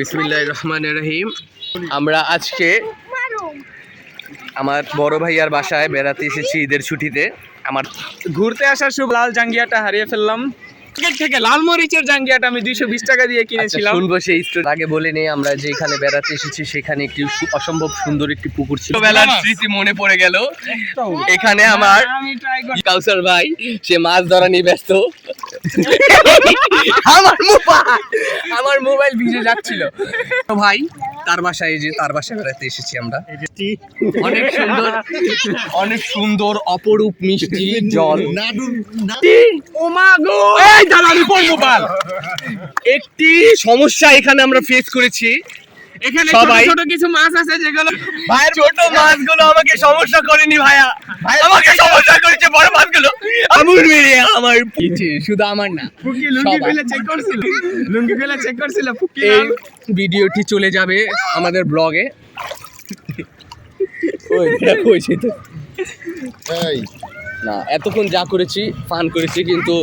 বিসমিল্লাহ রহমান রহিম। আমরা আজকে আমার বড় ভাইয়ার বাসায় বেড়াতে এসেছি ঈদের ছুটিতে। আমার ঘুরতে আসার সুখ লাল জাঙ্গিয়াটা হারিয়ে ফেললাম। মার্কেট থেকে লাল মরিচের জাঙ্গিয়াটা আমি দুইশো বিশ টাকা দিয়ে আচ্ছা, কিনেছিলাম। শুনব সেই story। আগে বলে নেই আমরা যেখানে বেড়াতে এসেছি সেখানে একটি অসম্ভব সুন্দর একটি পুকুর ছিল। বেলার স্মৃতি মনে পড়ে গেল। এখানে আমার আমি কাউসার ভাই সে মাছ ধরা নিয়ে ব্যস্ত। আমার মোবাইল আমার মোবাইল ভিজে যাচ্ছিল। তো ভাই তার বাসায় এই যে তার বাসায় বেড়াতে এসেছি আমরা। অনেক সুন্দর অনেক সুন্দর অপরূপ মিষ্টি জল। একটি সমস্যা এখানে আমরা ফেস করেছি। এখানে ছোট ছোট কিছু মাছ আছে যেগুলো ভাইয়ের ছোট মাছগুলো আমাকে সমস্যা করেনি ভাইয়া। আমাকে সমস্যা করেছে বড় মাছগুলো। আমুর মেরে আমার পিছে শুধু আমার না ফুকি লুঙ্গি। ফেলে চেক করছিল। লুঙ্গি ফেলে চেক করছিল ফুকি এই ভিডিওটি চলে যাবে আমাদের ব্লগে। ওই দেখো তো। না এতক্ষণ যা করেছি ফান করেছি কিন্তু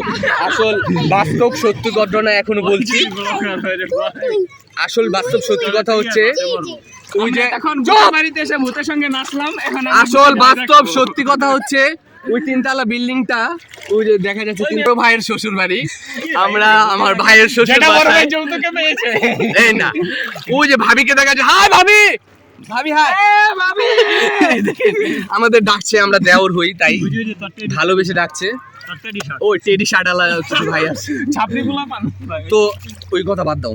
আসল বাস্তব সত্যি ঘটনা এখনও বলছি। আসল বাস্তব সত্যি কথা হচ্ছে ওই যে এখন বাড়িতে এসে ভূতের সঙ্গে নাচলাম এখন আসল বাস্তব সত্যি কথা হচ্ছে ওই তিনতলা বিল্ডিংটা ওই যে দেখা যাচ্ছে তিন ভাইয়ের শ্বশুর বাড়ি। আমরা আমার ভাইয়ের শ্বশুর এই না ওই যে ভাবিকে দেখা যাচ্ছে হাই ভাবি! ভাবি হাই। ভাবি। আমাদের ডাকছে আমরা দেওর হই তাই। ভালোবেসে ডাকছে। ওই টেডি শার্টালা কিছু ভাই আছে। তো ওই কথা বাদ দাও।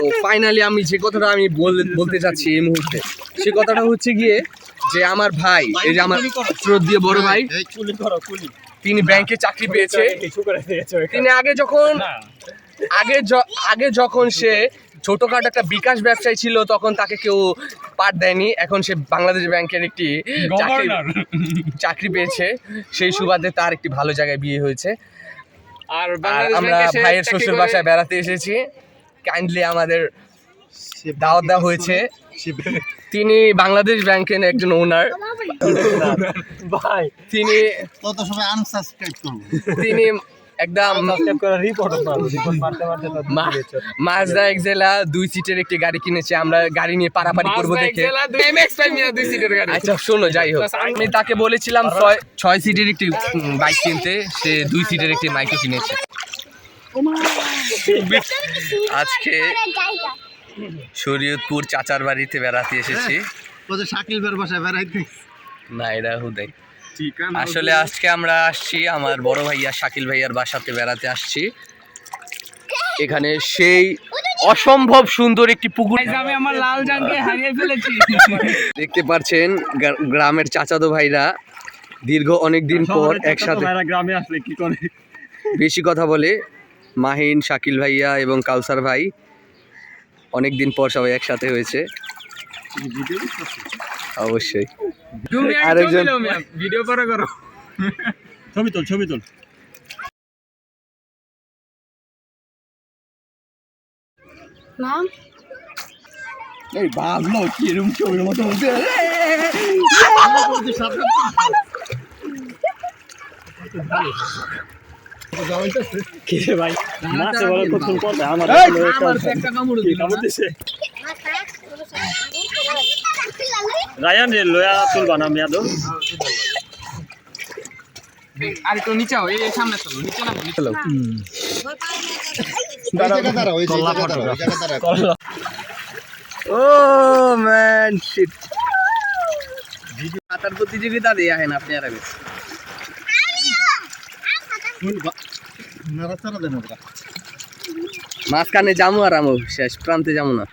তো ফাইনালি আমি যে কথাটা আমি বল- বলতে চাচ্ছি এই মুহূর্তে সে কথাটা হচ্ছে গিয়ে যে আমার ভাই এই যে আমার শ্রদ্ধীয় বড় ভাই তিনি ব্যাংকে চাকরি পেয়েছে। তিনি আগে যখন আগে য- আগে যখন সে ছোটখাটো একটা বিকাশ ব্যবসায়ী ছিল তখন তাকে কেউ পাঠ দেয়নি। এখন সে বাংলাদেশ ব্যাংকের একটি চাকরি চাকরি পেয়েছে। সেই সুবাদে তার একটি ভালো জায়গায় বিয়ে হয়েছে। আর আমরা ভাইয়ের শ্বশুর বাসায় বেড়াতে এসেছি। কাইন্ডলি আমাদের দাওয়াত দেওয়া হয়েছে। তিনি বাংলাদেশ ব্যাংকের একজন ওনার তিনি আনসাবস্ক্রাইব করব? তিনি একদম। মাজদা এক জেলা দুই সিটের একটি গাড়ি কিনেছে আমরা গাড়ি নিয়ে পারাপারি করব দেখে। আচ্ছা শোনো যাই হোক। আমি তাকে বলেছিলাম ছয় ছয় সিটের একটি বাইক কিনতে সে দুই সিটের একটি মাইকও কিনেছে। আজকে শরীয়তপুর চাচার বাড়িতে বেড়াতে এসেছি। ওদের শাকিল বের বাসায় বেড়াইতে। না এটা হুদাই। আসলে আজকে আমরা আসছি আমার বড় ভাইয়া শাকিল ভাইয়ার বাসাতে বেড়াতে আসছি। এখানে সেই অসম্ভব সুন্দর একটি পুকুর আমি আমার লাল জানকে হারিয়ে ফেলেছি। দেখতে পাচ্ছেন গ্রামের চাচাতো ভাইরা দীর্ঘ অনেক দিন পর একসাথে গ্রামে আসলে কি করে? বেশি কথা বলে মাহিন শাকিল ভাইয়া এবং কাউসার ভাই অনেক দিন পর সবাই একসাথে হয়েছে। অবশ্যই। তুমি আরেকজন- ছবি নাও মিয়া, ভিডিও পরে করো ছবি তোল ছবি তোল নাম এই ভাবলো কি এরকম ছবির মতো বলতে আমার একটা কামড় দিল না। রায়ান রে লয়া তুলবা না মিয়াদো আর একটু নিচে হও, এই সামনে চলো নিচে নামো নিচে দাঁড়াও ও ম্যান শিট সাঁতার প্রতিযোগিতা দেয়া আপনি আর মাঝখানে যাব আর আমো শেষ প্রান্তে যাব না।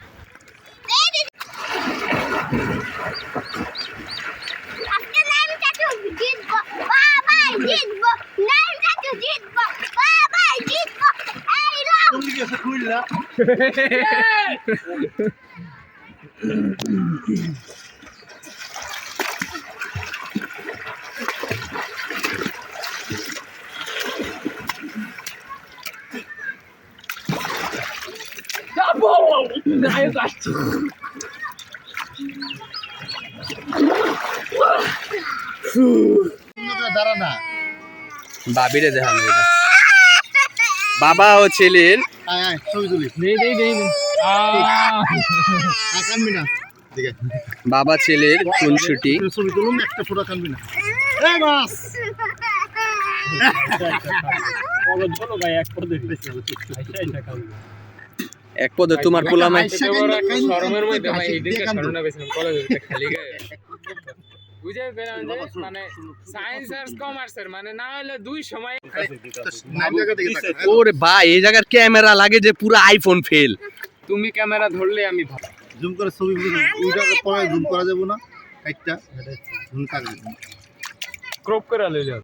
나. 나보고 나이가 수. 누가 달아나. 바비를 대하는 거다. বাবা ও ছেলের বাবা ছেলের খুনসুটি ছবি তুলুন একটা ফটো কানবি না। এই বাস। বলো ভাই এক পদে তোমার কাইন্দা কাইন্দা শরমের মধ্যে খালি গায়ে। বুঝে পেলাম যে মানে সায়েন্স আর কমার্সের মানে না হলে দুই সময় তাকা ওরে ভাই এই জায়গার ক্যামেরা লাগে যে পুরো আইফোন ফেল তুমি ক্যামেরা ধরলে আমি ভালো জুম করে ছবি ওইটা পরে জুম করা যাবে না। একটা জুম ক্রপ করে লই যাও